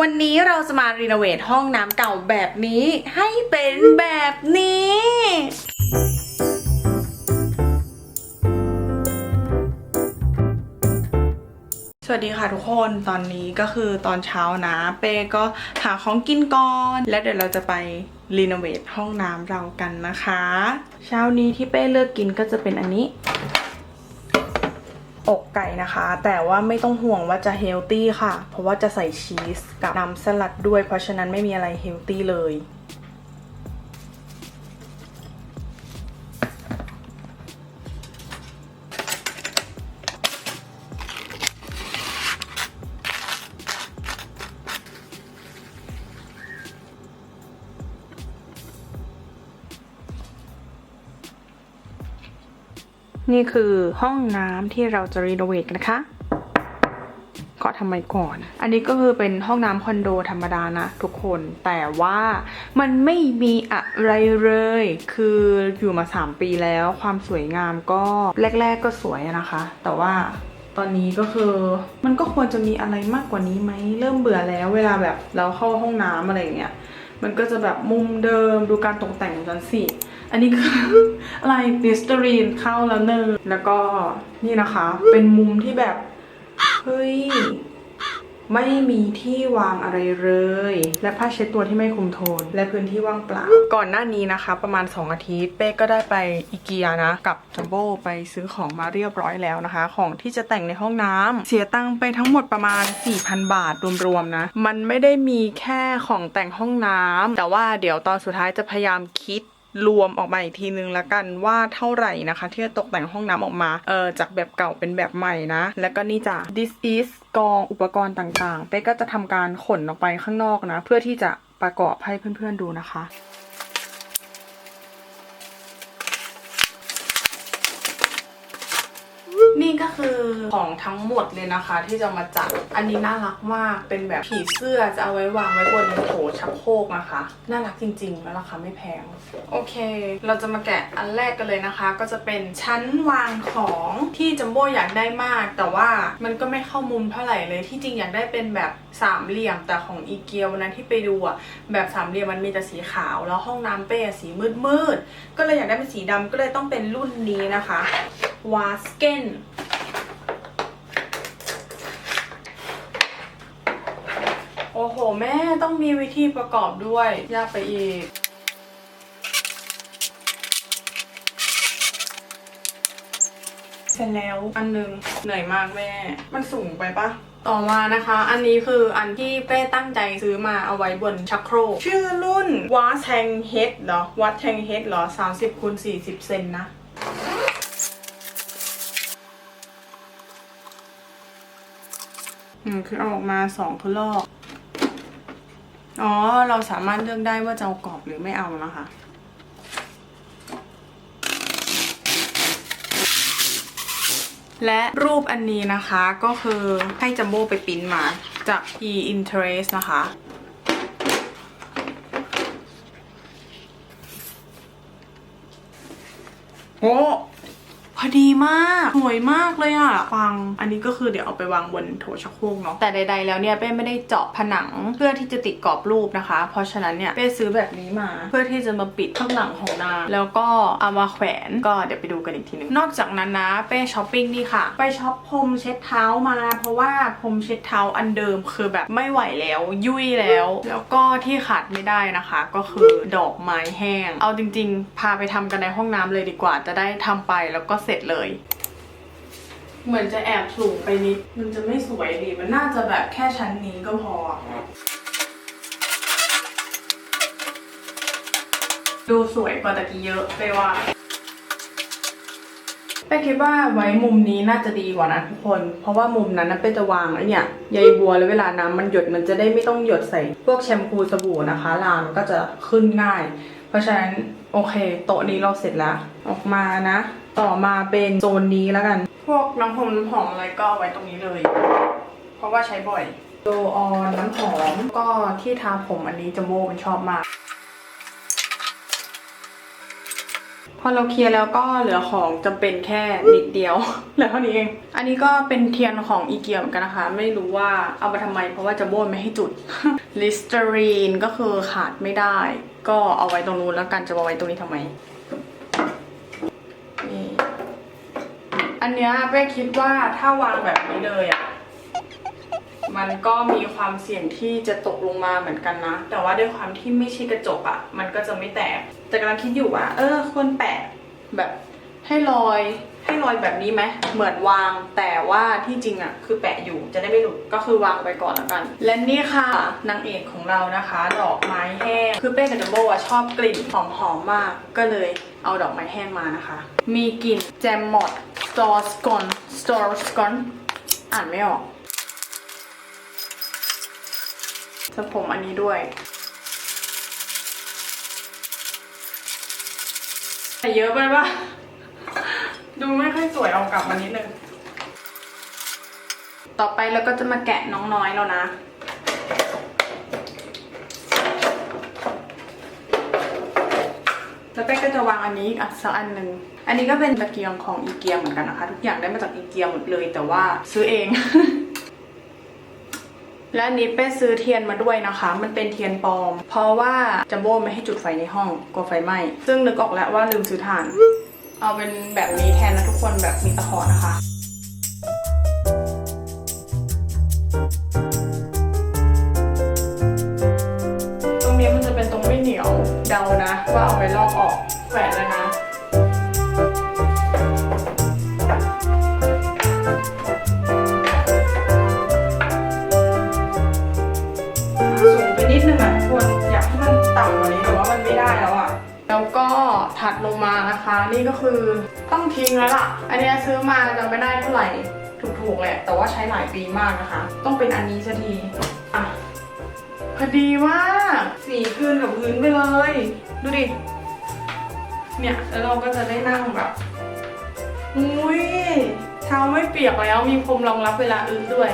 วันนี้เราจะมารีโนเวทห้องน้ำเก่าแบบนี้ให้เป็นแบบนี้ สวัสดีค่ะทุกคนตอนนี้ก็คือตอนเช้านะ เป้ก็หาของกินก่อน แล้วเดี๋ยวเราจะไปรีโนเวทห้องน้ำเรากันนะคะ เช้านี้ที่เป้เลือกกินก็จะเป็นอันนี้ อกไก่นะคะ แต่ว่าไม่ต้องห่วงว่าจะเฮลตี้ค่ะ เพราะว่าจะใส่ชีสกับน้ำสลัดด้วย เพราะฉะนั้นไม่มีอะไรเฮลตี้เลย นี่คือห้องน้ำที่เราจะรีโนเวทกันนะคะก็ทำไมก่อน อันนี้ก็คือเป็นห้องน้ำคอนโดธรรมดานะทุกคน แต่ว่ามันไม่มีอะไรเลย คืออยู่มา 3 ปีแล้ว ความสวยงามก็แรก ๆก็สวยนะคะ แต่ว่าตอนนี้ก็คือมันก็ควรจะมีอะไรมากกว่านี้ไหม เริ่มเบื่อแล้วเวลาแบบเราเข้าห้องน้ำอะไรเงี้ย มันก็จะแบบมุมเดิมดูการตกแต่งของฉันสิ อันนี้คืออะไรดิสเตอรีนเข้าแล้วเนอะแล้วก็นี่นะคะ เป็นมุมที่แบบ เฮ้ย ไม่มีที่วางอะไรเลย และผ้าเช็ดตัวที่ไม่คุมโทน และพื้นที่ว่างเปล่า ก่อนหน้านี้นะคะ ประมาณ 2 อาทิตย์ เป้ก็ได้ไปอีเกียนะ กับจัมโบ้ไปซื้อของมาเรียบร้อยแล้วนะคะ ของที่จะแต่งในห้องน้ำเสียตังไปทั้งหมดประมาณ 4,000 บาทรวมๆนะ มันไม่ได้มีแค่ของแต่งห้องน้ำแต่ว่าเดี๋ยวตอนสุดท้ายจะพยายามคิด รวมออกมาอีกทีนึงละกันว่าเท่าไหร่นะคะ ที่จะตกแต่งห้องน้ำออกมาเออจากแบบเก่าเป็นแบบใหม่นะ แล้วก็นี่จ้ะ this is กองอุปกรณ์ต่างๆเป๊กก็จะทำการขนออกไปข้างนอกนะ เพื่อที่จะประกอบให้เพื่อนๆดูนะคะ นี่ก็ คือของทั้งหมดเลยนะคะ ที่จะมาจัด อันนี้น่ารักมาก เป็นแบบผีเสื้อจะเอาไว้วางไว้บนโถชักโครกนะคะ น่ารักจริง ๆ แล้วราคาไม่แพง โอเค เราจะมาแกะอันแรกกันเลยนะคะ ก็จะเป็นชั้นวางของที่จัมโบ้อยากได้มาก แต่ว่ามันก็ไม่เข้ามุมเท่าไหร่เลย ที่จริงอยากได้เป็นแบบสามเหลี่ยมแต่ของอีเกียวันนั้นที่ไปดูอะแบบสามเหลี่ยมมันมีแต่สีขาว แล้วห้องน้ำเป้อะสีมืดๆก็เลยอยากได้เป็นสีดำก็เลยต้องเป็นรุ่นนี้นะคะวาสเกน โอ้โห แม่ต้องมีวิธีประกอบด้วย ยากไปอีกเสร็จแล้วอันหนึงเหนื่อยมากแม่ มันสูงไปปะต่อมานะคะ อันนี้คืออันที่เป้ตั้งใจซื้อมาเอาไว้บนชักโครก ชื่อรุ่นวัดแทงเฮดเหรอวัดแทงเฮดเหรอ 30คูณ40 เซนนะอืมคือเอาออกมาสองคือลอก อ๋อ เราสามารถเลือกได้ว่าจะเอากรอบหรือไม่เอานะคะ และรูปอันนี้นะคะก็คือให้จัมโบ้ไปปิ้นมาจาก e interest นะคะ โอ้ อดีมาก สวยมากเลยอะฟัง อันนี้ก็คือเดี๋ยวเอาไปวางบนโถชักโครกเนาะแต่ใด ๆ แล้วเนี่ยเป้ไม่ได้เจาะผนังเพื่อที่จะติดกรอบรูปนะคะ เพราะฉะนั้นเนี่ยเป้ซื้อแบบนี้มา เพื่อที่จะมาปิดข้างหลังของนางแล้วก็เอามาแขวนก็เดี๋ยวไปดูกันอีกทีนึงนอกจากนั้นนะเป้ช้อปปิ้งนี่ค่ะ ไปช็อปพรมเช็ดเท้ามา เพราะว่าพรมเช็ดเท้าอันเดิมคือแบบไม่ไหวแล้วยุ่ยแล้ว แล้วก็ที่ขาดไม่ได้นะคะ ก็คือดอกไม้แห้ง เอาจริง ๆ พาไปทำกันในห้องน้ำเลยดีกว่าจะได้ทำไปแล้วก็เสร็จเลย เหมือนจะแอบสูงไปนิด มันจะไม่สวยดี มันน่าจะแบบแค่ชั้นนี้ก็พอ ดูสวยกว่าตะกี้เยอะไปว่าไปคิดว่าไว้มุมนี้น่าจะดีกว่านะทุกคน เพราะว่ามุมนั้นนะเป้จะวางไอ้เนี่ยใยบัวแล้วเวลาน้ำมันหยดมันจะได้ไม่ต้องหยดใส่ พวกแชมพูสบู่นะคะลามนก็จะขึ้นง่าย เพราะฉะนั้นโอเค โต๊ะนี้เราเสร็จแล้ว ออกมานะ ต่อมาเป็นโซนนี้แล้วกัน พวกน้ำหอมน้ำหอมอะไรก็เอาไว้ตรงนี้เลย เพราะว่าใช้บ่อยโดออนน้ำหอมก็ที่ทาผมอันนี้จัมโบ้มันชอบมากพพอเราเคลียร์แล้วก็เหลือของจำเป็นแค่นิดเดียวเหลือเท่านี้เองอันนี้ก็เป็นเทียนของอีเกียเหมือนกันนะคะ ไม่รู้ว่าเอามาทำไม เพราะว่าจะโบนไม่ให้จุดลิสเตอรีนก็คือขาดไม่ได้ ก็เอาไว้ตรงนู้นแล้วกันจะมาไว้ตรงนี้ทำไมนี่ อันเนี้ยเป้คิดว่าถ้าวางแบบนี้เลยอะมันก็มีความเสี่ยงที่จะตกลงมาเหมือนกันนะ แต่ว่าด้วยความที่ไม่ใช่กระจกอะ่ะ มันก็จะไม่แตก แต่กำลังคิดอยู่ว่า เออ ควรแปะแบบให้ลอยให้ลอยแบบนี้ไหมเหมือนวางแต่ว่าที่จริงอะ่ะ คือแปะอยู่จะได้ไม่หลุดก็คือวางไปก่อนแล้วกัน และนี่ค่ะนางเอกของเรานะคะ ดอกไม้แห้งคือเป้กับจัมโบ้อะชอบกลิ่นหอมๆมาก ก็เลยเอาดอกไม้แห้งมานะคะ มีกลิ่นแจมมอด ตอร์สกอนสตอร์สกอนอ่านไม่ออกสระผมอันนี้ด้วยแต่เยอะไปปะดูไม่ค่อยสวยเอากลับมานิดนึง ต่อไปเราก็จะมาแกะน้องน้อยแล้วนะแล้วแป้งก็จะวางอันนี้อีกอะสักอันหนึ่ง อันนี้ก็เป็นตะเกียงของอีเกียเหมือนกันนะคะ ทุกอย่างได้มาจากอีเกียหมดเลยแต่ว่าซื้อเอง และอันนี้เป้ซื้อเทียนมาด้วยนะคะ มันเป็นเทียนปลอม เพราะว่าจัมโบ้ไม่ให้จุดไฟในห้องกลัวไฟไหม้ซึ่งนึกออกแล้วว่าลืมซื้อถ่าน เอาเป็นแบบนี้แทนนะทุกคนแบบมีตะขอนะคะตรงนี้มันจะเป็นตรงไม่เหนียวเดานะ ว่าเอาไปลอกออกแหวนเลยนะ ถัดลงมานะคะ นี่ก็คือต้องทิ้งแล้วล่ะ อันนี้ซื้อมาจะไม่ได้เท่าไหร่ถูกๆแหละแต่ว่าใช้หลายปีมากนะคะ ต้องเป็นอันนี้สักทีอะพอดีมากสีคืนกับพื้นไปเลย ดูดิ เนี่ยแล้วเราก็จะได้นั่งแบบอุ้ยเท้าไม่เปียกแล้วมีพรมรองรับเวลาอึด้วย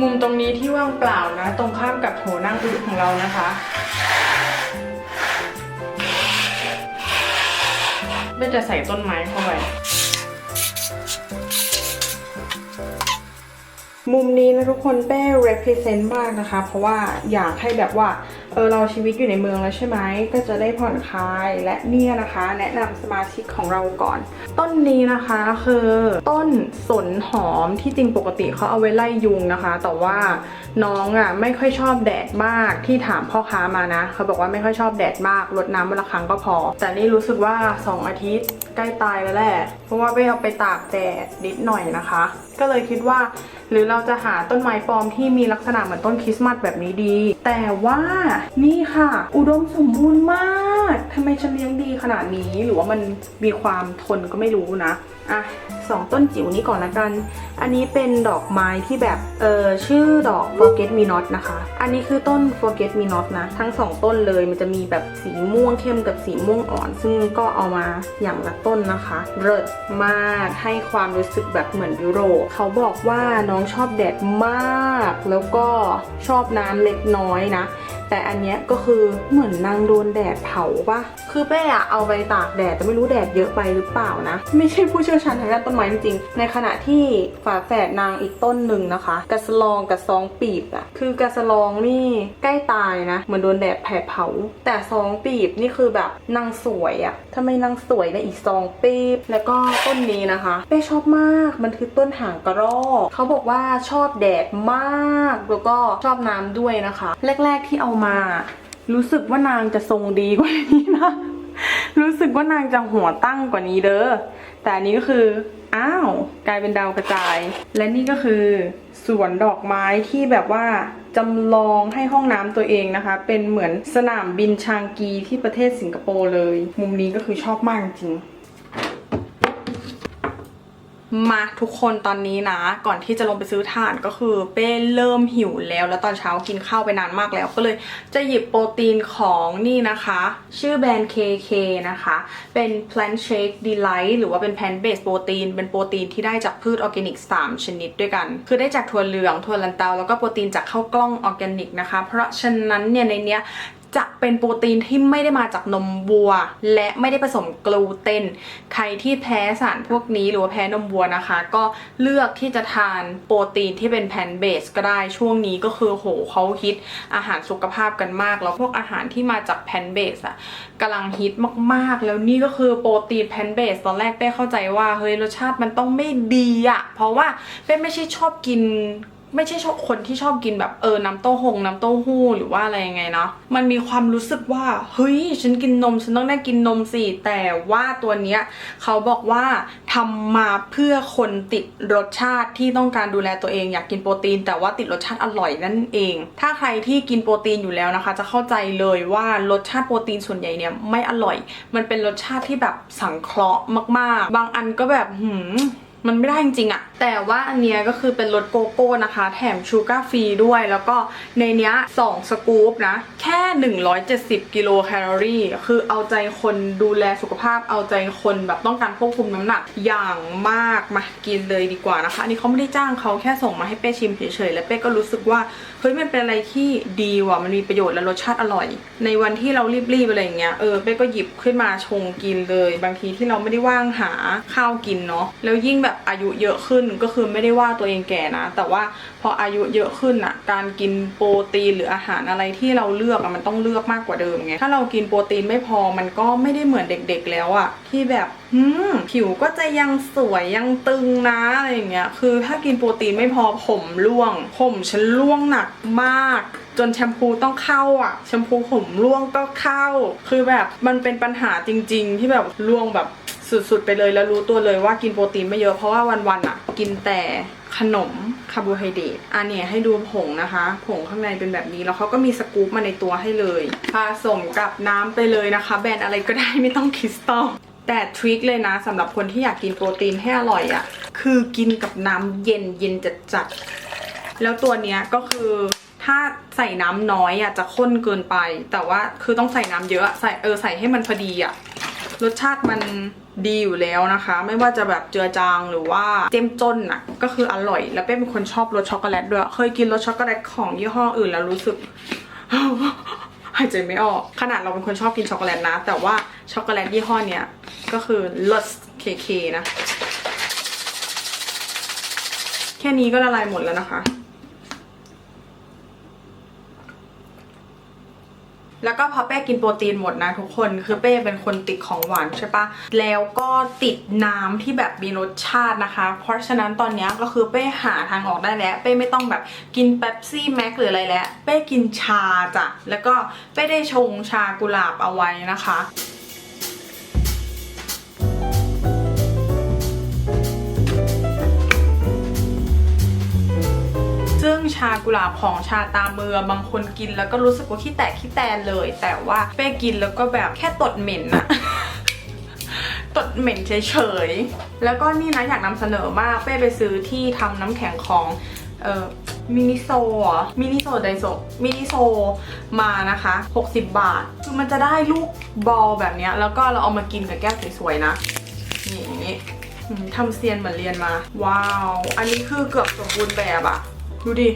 มุมตรงนี้ที่ว่างเปล่านะ ตรงข้ามกับโถนั่งอึของเรานะคะ ไม่จะใส่ต้นไม้เข้าไป มุมนี้นะทุกคนเป้ represent มากนะคะ เพราะว่าอยากให้แบบว่า เออเราชีวิตอยู่ในเมืองแล้วใช่ไหมก็จะได้ผ่อนคลายและเนี่ยนะคะ แนะนำสมาชิกของเราก่อน ต้นนี้นะคะคือต้นสนหอมที่จริงปกติเขาเอาไว้ไล่ยุงนะคะ แต่ว่าน้องอะไม่ค่อยชอบแดดมากที่ถามพ่อค้ามานะเขาบอกว่าไม่ค่อยชอบแดดมากรดน้ำวันละครั้งก็พอ แต่นี่รู้สึกว่า 2 อาทิตย์ใกล้ตายแล้วแหละเพราะว่าไปเอาไปตากแดดนิดหน่อยนะคะ ก็เลยคิดว่า หรือเราจะหาต้นไม้ปลอมที่มีลักษณะเหมือนต้นคริสต์มาสแบบนี้ดี แต่ว่านี่ค่ะ อุดมสมบูรณ์มากทำไมฉันเลี้ยงดีขนาดนี้ หรือว่ามันมีความทนก็ไม่รู้นะ อะสองต้นจิ๋วนี้ก่อนละกัน อันนี้เป็นดอกไม้ที่แบบ เออชื่อดอก forget me not นะคะ อันนี้คือต้น forget me not นะ ทั้งสองต้นเลย มันจะมีแบบสีม่วงเข้มกับสีม่วงอ่อน ซึ่งก็เอามาอย่างละต้นนะคะเลิศมาก ให้ความรู้สึกแบบเหมือนยุโรป เขาบอกว่าน้องชอบแดดมาก แล้วก็ชอบน้ำเล็กน้อยนะแต่อันเนี้ยก็คือเหมือนนางโดนแดดเผาปะคือเป้อะเอาไปตากแดดแต่ไม่รู้แดดเยอะไปหรือเปล่านะ ไม่ใช่ผู้เชี่ยวชาญทางด้านต้นไม้จริงๆ ในขณะที่ฝาแฝดนางอีกต้นหนึ่งนะคะ กระสลองกับซองปีบอะคือกระสลองนี่ใกล้ตายนะ เหมือนโดนแดดแผดเผา แต่ซองปีบนี่คือแบบนางสวยอะทำไมนางสวยในอีกซองปีบ แล้วก็ต้นนี้นะคะเป้ชอบมากมันคือต้นหางกระรอกเขาบอกว่าชอบแดดมากแล้วก็ชอบน้ำด้วยนะคะ แรก ๆที่เอามา รู้สึกว่านางจะทรงดีกว่านี้นะรู้สึกว่านางจะหัวตั้งกว่านี้เด้อ แต่อันนี้ก็คือ อ้าว กลายเป็นดาวกระจาย และนี่ก็คือสวนดอกไม้ที่แบบว่าจำลองให้ห้องน้ำตัวเองนะคะ เป็นเหมือนสนามบินชางกีที่ประเทศสิงคโปร์เลย มุมนี้ก็คือชอบมากจริง มาทุกคนตอนนี้นะ ก่อนที่จะลงไปซื้อถ่านก็คือเป้เริ่มหิวแล้ว แล้วตอนเช้ากินข้าวไปนานมากแล้ว ก็เลยจะหยิบโปรตีนของนี่นะคะ ชื่อแบรนด์ KK นะคะ เป็น Plant Shake Delight หรือว่าเป็น Plant Based Protein เป็นโปรตีนที่ได้จากพืชออร์แกนิก 3 ชนิดด้วยกัน คือได้จากถั่วเหลืองถั่วลันเตาแล้วก็โปรตีนจากข้าวกล้องออร์แกนิกนะคะ เพราะฉะนั้นเนี่ยในเนี้ย จะเป็นโปรตีนที่ไม่ได้มาจากนมวัว และไม่ได้ผสมกลูเตน ใครที่แพ้สารพวกนี้หรือว่าแพ้นมวัวนะคะ ก็เลือกที่จะทานโปรตีนที่เป็นแพนเบสก็ได้ช่วงนี้ก็คือโหเขาฮิตอาหารสุขภาพกันมาก แล้วพวกอาหารที่มาจากแพนเบสอะกำลังฮิตมากๆ แล้วนี่ก็คือโปรตีนแพนเบสตอนแรกเป้เข้าใจว่าเฮ้ยรสชาติมันต้องไม่ดีอะเพราะว่าเป้ไม่ใช่ชอบกิน ไม่ใช่ชอบคนที่ชอบกินแบบเออน้ำเต้าหงน้ำเต้าหู้หรือว่าอะไรยังไงเนาะมันมีความรู้สึกว่าเฮ้ยฉันกินนมฉันต้องได้กินนมสิแต่ว่าตัวเนี้ยเขาบอกว่าทำมาเพื่อคนติดรสชาติที่ต้องการดูแลตัวเองอยากกินโปรตีน แต่ว่าติดรสชาติอร่อยนั่นเอง ถ้าใครที่กินโปรตีนอยู่แล้วนะคะ จะเข้าใจเลยว่ารสชาติโปรตีนส่วนใหญ่เนี่ยไม่อร่อย มันเป็นรสชาติที่แบบสังเคราะห์มาก ๆ บางอันก็แบบหืม มันไม่ได้จริงๆอะแต่ว่าอันเนี้ยก็คือเป็นรสโกโก้นะคะ แถมชูการ์ฟรีด้วย แล้วก็ในเนี้ย2สกู๊ปนะ แค่ 170 กิโลแคลอรี่ คือเอาใจคนดูแลสุขภาพ เอาใจคนแบบต้องการควบคุมน้ำหนักอย่างมากมากินเลยดีกว่านะคะ อันนี้เขาไม่ได้จ้างเขาแค่ส่งมาให้เป้ชิมเฉยๆ และเป้ก็รู้สึกว่า เฮ้ยมันเป็นอะไรที่ดีว่ะมันมีประโยชน์และรสชาติอร่อย ในวันที่เรารีบๆอะไรอย่างเงี้ยเออเป้ก็หยิบขึ้นมาชงกินเลย บางทีที่เราไม่ได้ว่างหาข้าวกินเนาะแล้วยิ่งแบบอายุเยอะขึ้นก็คือไม่ได้ว่าตัวเองแก่นะ แต่ว่าพออายุเยอะขึ้นอะการกินโปรตีนหรืออาหารอะไรที่เราเลือกอะมันต้องเลือกมากกว่าเดิมไงถ้าเรากินโปรตีนไม่พอมันก็ไม่ได้เหมือนเด็ก ๆ แล้วอะที่แบบ หืมผิวก็จะยังสวยยังตึงนะอะไรอย่างเงี้ย คือถ้ากินโปรตีนไม่พอผมร่วง ผมฉันร่วงหนักมาก จนแชมพูต้องเข้าอะ แชมพูผมร่วงก็เข้า คือแบบมันเป็นปัญหาจริง ๆ ที่แบบร่วงแบบสุดๆไปเลยแล้วรู้ตัวเลยว่ากินโปรตีนไม่เยอะเพราะว่าวันๆอะ กินแต่ขนมคาร์โบไฮเดรตอันนี้ให้ดูผงนะคะ ผงข้างในเป็นแบบนี้แล้วเขาก็มีสกู๊ปมาในตัวให้เลยผสมกับน้ำไปเลยนะคะ แบรนด์อะไรก็ได้ไม่ต้องคริสตัล แต่ทริคเลยนะสำหรับคนที่อยากกินโปรตีนให้อร่อยอะ่ะ คือกินกับน้ำเย็นเย็นจัดจัดๆแล้วตัวเนี้ยก็คือถ้าใส่น้ำน้อยอะ่ะจะข้นเกินไป แต่ว่าคือต้องใส่น้ำเยอะอะใส่เออใส่ให้มันพอดีอะ่ะรสชาติมันดีอยู่แล้วนะคะ ไม่ว่าจะแบบเจือจางหรือว่าเจ้มจนน่ะก็คืออร่อย แล้วเป้เป็นคนชอบรสช็อกโกแลตด้วย เคยกินรสช็อกโกแลตของยี่ห้ออื่นแล้วรู้สึก หายใจไม่ออก ขนาดเราเป็นคนชอบกินช็อกโกแลตนะ แต่ว่าช็อกโกแลตยี่ห้อเนี้ยก็คือลสเคเคนะ แค่นี้ก็ละลายหมดแล้วนะคะ แล้วก็พอเป้กินโปรตีนหมดนะทุกคนคือเป้เป็นคนติดของหวานใช่ปะแล้วก็ติดน้ำที่แบบมีรสชาตินะคะ เพราะฉะนั้นตอนนี้ก็คือเป้หาทางออกได้แล้ว เป้ไม่ต้องแบบกินเป๊ปซี่แม็กหรืออะไรแล้ว เป้กินชาจ้ะแล้วก็เป้ได้ชงชากุหลาบเอาไว้นะคะากุหลาบของชาตาเมือบางคนกินแล้วก็รู้สึกว่าขี้แตกขี้แตนเลย แต่ว่าเป้กินแล้วก็แบบแค่ตดเหม็นอะตดเหม็นเฉยๆ แล้วก็นี่นะอยากนำเสนอมากเป้ไปซื้อที่ทำน้ำแข็งของเอ่อมินิโซ่มินิโซไดโซมินิโซมานะคะ 60 บาท คือมันจะได้ลูกบอลแบบนี้แล้วก็เราเอามากินกับแก้วสวยๆนะ นี่อย่างนี้ทำเซียนเหมือนเรียนมา ว้าว อันนี้คือเกือบสมบูรณ์แบบอะดูดิ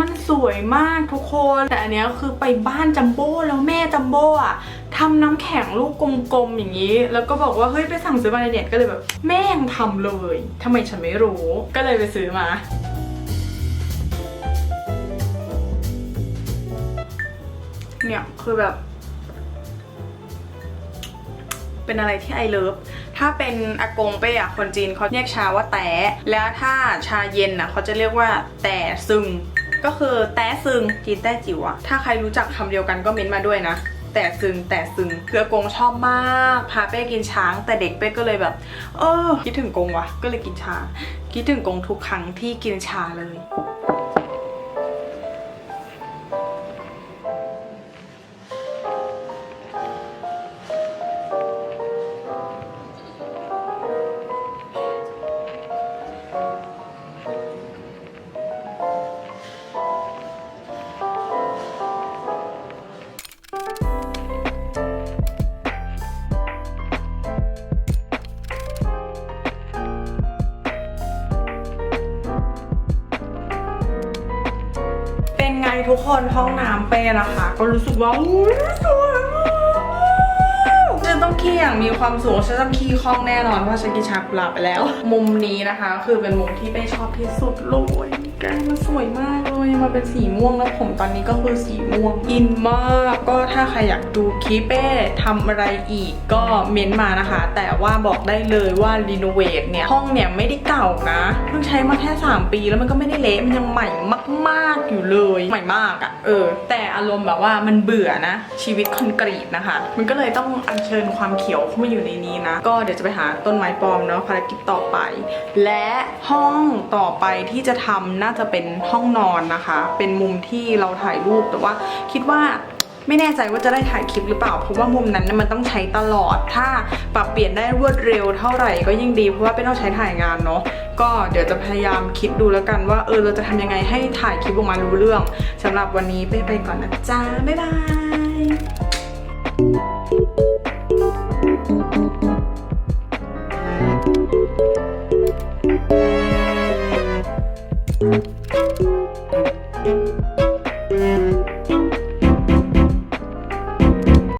มันสวยมากทุกคน แต่อันนี้คือไปบ้านจัมโบ้แล้วแม่จัมโบ้อะทำน้ำแข็งลูกกลมๆอย่างนี้ แล้วก็บอกว่าเฮ้ยไปสั่งซื้อมาในเน็ตก็เลยแบบ แม่ยังทำเลยทำไมฉันไม่รู้ ก็เลยไปซื้อมาเนี่ยคือแบบ เป็นอะไรที่ไอเลิฟถ้าเป็นอากงเป้อะคนจีนเขาเรียกชาว่าแต้แล้วถ้าชาเย็นอะเขาจะเรียกว่าแต่ซึง ก็คือแต้ซึงจีนแต้จิ๋วอะถ้าใครรู้จักคำเดียวกันก็เม้นมาด้วยนะ แต่ซึงแต่ซึงคือกงชอบมาก พาเป้กินช้าง แต่เด็กเป้ก็เลยแบบ เออ คิดถึงกงวะก็เลยกินชาคิดถึงกงทุกครั้งที่กินชาเลย ทุกคนห้องน้ำเป้นะคะ ก็รู้สึกว่าอุ้ยสวยมากฉันต้องขี้อย่างมีความสุขฉันต้องขี้คล่องแน่นอนเพราะฉันกินชากุหลาบไปแล้ว มุมนี้นะคะ คือเป็นมุมที่เป้ชอบที่สุดเลย แกมันสวยมากเลยมาเป็นสีม่วงแล้วผมตอนนี้ก็คือสีม่วงอินมากก็ถ้าใครอยากดูคลิปเป้ทำอะไรอีกก็เม้นต์มานะคะ แต่ว่าบอกได้เลยว่ารีโนเวทเนี่ย ห้องเนี่ยไม่ได้เก่านะเพิ่งใช้มาแค่ 3 ปีแล้วมันก็ไม่ได้เละมันยังใหม่มาก ๆ อยู่เลยใหม่มากอะ่ะเออ แต่อารมณ์แบบว่ามันเบื่อนะ ชีวิตคอนกรีตนะคะ มันก็เลยต้องอัญเชิญความเขียวเข้ามาอยู่ในนี้นะ ก็เดี๋ยวจะไปหาต้นไม้ปลอมเนาะภารกิจต่อไป และห้องต่อไปที่จะทำน่าจะเป็นห้องนอนนะคะ เป็นมุมที่เราถ่ายรูปแต่ว่าคิดว่าไม่แน่ใจว่าจะได้ถ่ายคลิปหรือเปล่า เพราะว่ามุมนั้นน่ะมันต้องใช้ตลอด ถ้าปรับเปลี่ยนได้รวดเร็วเท่าไหร่ก็ยิ่งดี เพราะว่าเป็นต้องใช้ถ่ายงานเนาะ ก็เดี๋ยวจะพยายามคิดดูแล้วกันว่าเออเราจะทำยังไงให้ถ่ายคลิปออกมารู้เรื่องสำหรับวันนี้ไปไปก่อนนะจ๊ะ บ๊ายบาย Thank you.